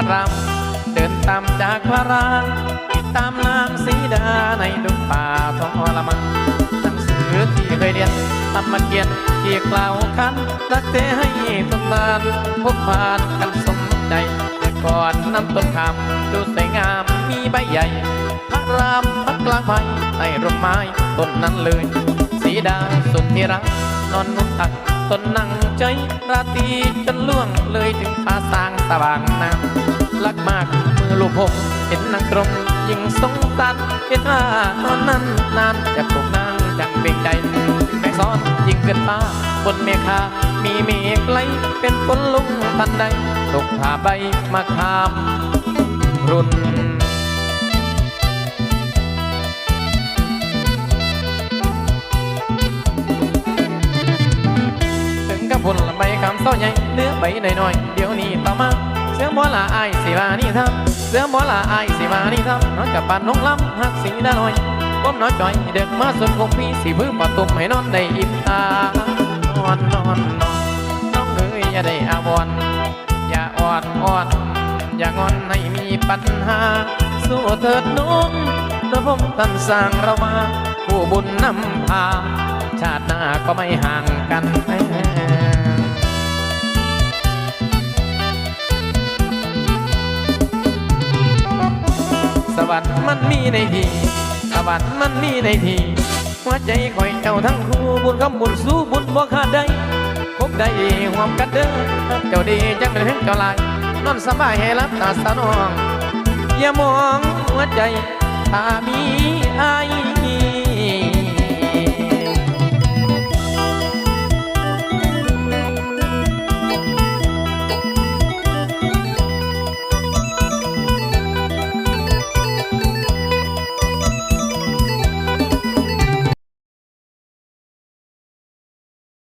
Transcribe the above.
ระรามเดินตามจากพระรามตามนางสีดาในดงป่าทองละมันหนังสือที่เคยเรียนทำมาเขียนที่กล่าวคันรักเธอให้ทุกบานพบผ่านกันสมใจก่อนนำต้นคำดูสวยงามมีใบใหญ่ พระรามพักกลางไม้ใต้ร่มไม้ต้นนั้นเลย สีดาสุดที่รัก นอนนุ่มตักต้นนั่งใจราตรีจนล่วงเลยถึงฟ้าสางสว่างน้ำ รักมากมือลูกผมเห็นนางตรงยิ่งสงสารเห็นว่านอนนั้นนานจะปลุกนางจังเบ่งใจแม่ซ้อนยิ่งเกินฟ้าบนเมฆามีเมฆไหลเป็นฝนลุงทันใดตกผ่าใบมาคามรุนถึงกับผลละใบคำเศร้าใหญ่เหลือใบหน่อยๆเดี๋ยวนี้ต่อมา ละอายสิวานี่ทำเสือหมอละอายสิวานี่ทำนอนกับปานนงล้ำหักสีดาหน่อยก้มน้อยจ่อยเด็กมาส่วนคงพี่สีพื้นปะตุ่มให้นอนได้อิ่มตานอนนอนนอนน้องเอ้ยอย่าได้อาวรณ์อย่าอ่อนอ่อนอย่างอนให้มีปัญหา สู้เถิดน้องระผมท่านสร้างเรามาผู้บุญนำพา ชาติหน้าก็ไม่ห่างกัน วรรค์มันมีในทีสวรรค์มันมีในทีหัวใจคอยเจ้าทั้งคู่บุญคำบุญสู้บุญบ่ขาดได้พบได้หวมกันเด้อเจ้าดีจังเป็นเพ่งเจ้าลายนอนสบายให้รับตาสนองอย่ามองหัวใจตาบ